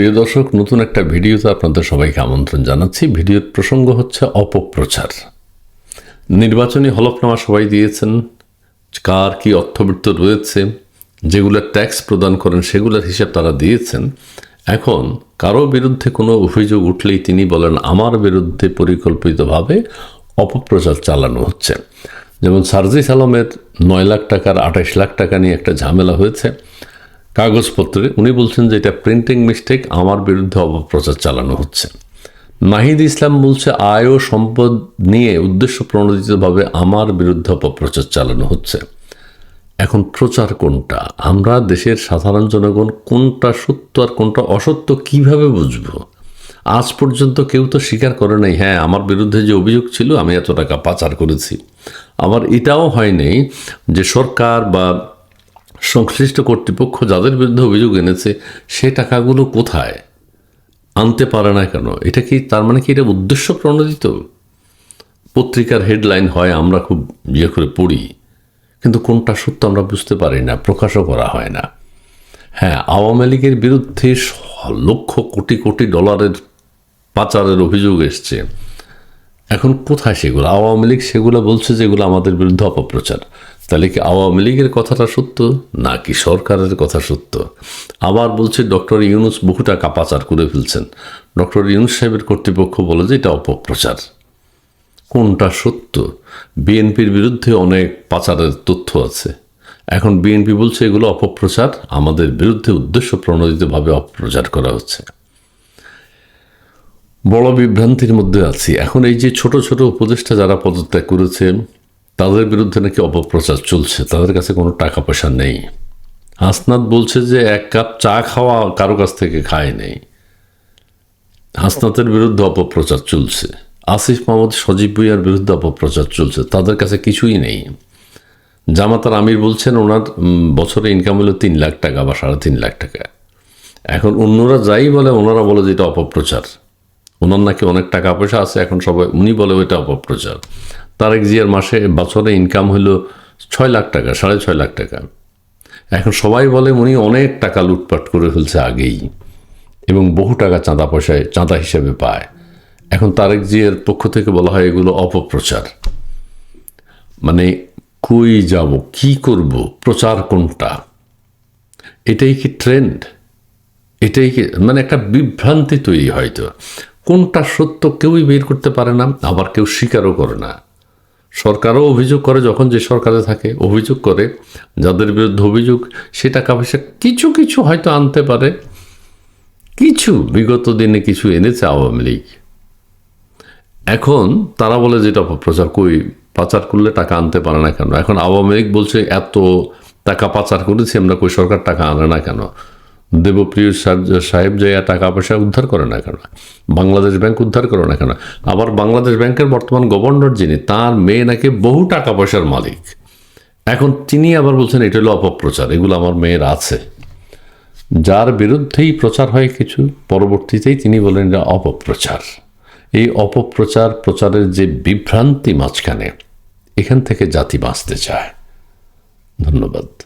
প্রিয় দর্শক, নতুন একটা ভিডিওতে আপনাদের সবাইকে আমন্ত্রণ জানাচ্ছি। ভিডিওর প্রসঙ্গ হচ্ছে অপপ্রচার। নির্বাচনী হলফনামা সবাই দিয়েছেন। কার কি অর্থবৃত্ত রয়েছে? যেগুলো ট্যাক্স প্রদান করেন, সেগুলোর হিসাব তারা দিয়েছেন। এখন কারও বিরুদ্ধে কোনো অভিযোগ উঠলেই তিনি বলেন, আমার বিরুদ্ধে পরিকল্পিতভাবে অপপ্রচার চালানো হচ্ছে। যেমন সার্জিস আলমের নয় লাখ টাকার আঠাশ লাখ টাকা নিয়ে একটা ঝামেলা হয়েছে। কাগজপত্রে উনি বলছেন যে এটা প্রিন্টিং মিস্টেক আমার বিরুদ্ধে অপপ্রচার চালানো হচ্ছে। নাহিদ ইসলাম বলছে, আয় ও সম্পদ নিয়ে উদ্দেশ্য প্রণোদিতভাবে আমার বিরুদ্ধে অপপ্রচার চালানো হচ্ছে। এখন প্রচার কোনটা? আমরা দেশের সাধারণ জনগণ, কোনটা সত্য আর কোনটা অসত্য কীভাবে বুঝব? আজ পর্যন্ত কেউ তো স্বীকার করে নাই হ্যাঁ আমার বিরুদ্ধে যে অভিযোগ ছিল, আমি এত টাকা পাচার করেছি। আবার এটাও হয়নি যে সরকার বা সংশ্লিষ্ট কর্তৃপক্ষ যাদের বিরুদ্ধে অভিযোগ এনেছে, সে টাকাগুলো কোথায়? আনতে পারে না কেন? এটা কি, তার মানে কি এটা উদ্দেশ্য প্রণোদিত? পত্রিকার হেডলাইন হয়, আমরা খুব ইয়ে করে পড়ি, কিন্তু কোনটা সত্য আমরা বুঝতে পারি না, প্রকাশও করা হয় না। হ্যাঁ আওয়ামী লীগের বিরুদ্ধে লক্ষ কোটি কোটি ডলারের পাচারের অভিযোগ এসছে। এখন কোথায় সেগুলো? আওয়ামী লীগ সেগুলো বলছে যে এগুলো আমাদের বিরুদ্ধে অপপ্রচার। তাহলে কি আওয়ামী লীগের কথাটা সত্য? নাকি সরকারের কথা সত্য? আবার বলছে ডক্টর ইউনুস বহু টাকা পাচার করে ফেলছেন। ডক্টর ইউনুস সাহেবের কর্তৃপক্ষ বলে যে এটা অপপ্রচার। কোনটা সত্য? বিএনপির বিরুদ্ধে অনেক পাচারের তথ্য আছে। এখন বিএনপি বলছে এগুলো অপপ্রচার। আমাদের বিরুদ্ধে উদ্দেশ্য প্রণোদিতভাবে অপপ্রচার করা হচ্ছে। বড় বিভ্রান্তির মধ্যে আছি। এখন এই যে ছোট ছোট উপদেষ্টা যারা পদত্যাগ করেছে তাদের বিরুদ্ধে নাকি অপপ্রচার চলছে? তাদের কাছে কোনো টাকা পয়সা নেই। হাসনাত বলছে যে এক কাপ চা খাওয়া কারও কাছ থেকে খায় নেই। হাসনাতের বিরুদ্ধে অপপ্রচার চলছে। আসিফ মোহাম্মদ সজীব ভুইয়ার বিরুদ্ধে অপপ্রচার চলছে। তাদের কাছে কিছুই নেই। জামাতার আমির বলছেন, ওনার বছরে ইনকাম হলো তিন লাখ টাকা বা সাড়ে তিন লাখ টাকা। এখন অন্যরা যাই বলে, ওনারা বলে যে এটা অপপ্রচার। ওনার নাকি অনেক টাকা পয়সা আছে, এখন সবাই, উনি বলে ওইটা অপপ্রচার। তারেক জিয়ার মাসে, বছরে ইনকাম হলো ছয় লাখ টাকা, সাড়ে ছয় লাখ টাকা। এখন সবাই বলে উনি অনেক টাকা লুটপাট করে ফেলছে আগেই, এবং বহু টাকা চাঁদা পয়সায়, চাঁদা হিসেবে পায়। এখন তারেক জিয়ার পক্ষ থেকে বলা হয় এগুলো অপপ্রচার। মানে কই যাব, কি করব, প্রচার কোনটা? এটাই কি ট্রেন্ড এটাই কি মানে একটা বিভ্রান্তি তৈরি হয়তো। কোনটা সত্য কেউই বের করতে পারে না, আবার কেউ স্বীকারও করে না। সরকারও অভিযোগ করে যখন যে সরকারে থাকে, অভিযোগ করে, যাদের বিরুদ্ধে অভিযোগ, সে টাকা পয়সা কিছু কিছু হয়তো আনতে পারে। কিছু, বিগত দিনে কিছু এনেছে আওয়ামী লীগ। এখন তারা বলে যেটা অপপ্রচার কই পাচার করলে টাকা আনতে পারে না কেন? এখন আওয়ামী লীগ বলছে, এত টাকা পাচার করেছি, আমরা কই সরকার টাকা আনে না কেন? দেবপ্রিয় সাহেব- যে টাকা পয়সা উদ্ধার করে না কেন? বাংলাদেশ ব্যাংক উদ্ধার করে না কেন? আবার বাংলাদেশ ব্যাংকের বর্তমান গভর্নর যিনি, তার মেয়ে নাকি বহু টাকা পয়সার মালিক। এখন তিনি আবার বলছেন, এটা হলো অপপ্রচার, এগুলো আমার মেয়ের আছে। যার বিরুদ্ধেই প্রচার হয় কিছু, পরবর্তীতেই তিনি বলেন, এটা অপপ্রচার। এই অপপ্রচার, প্রচারের যে বিভ্রান্তি মাঝখানে, এখান থেকে জাতি বাঁচতে চায়। ধন্যবাদ।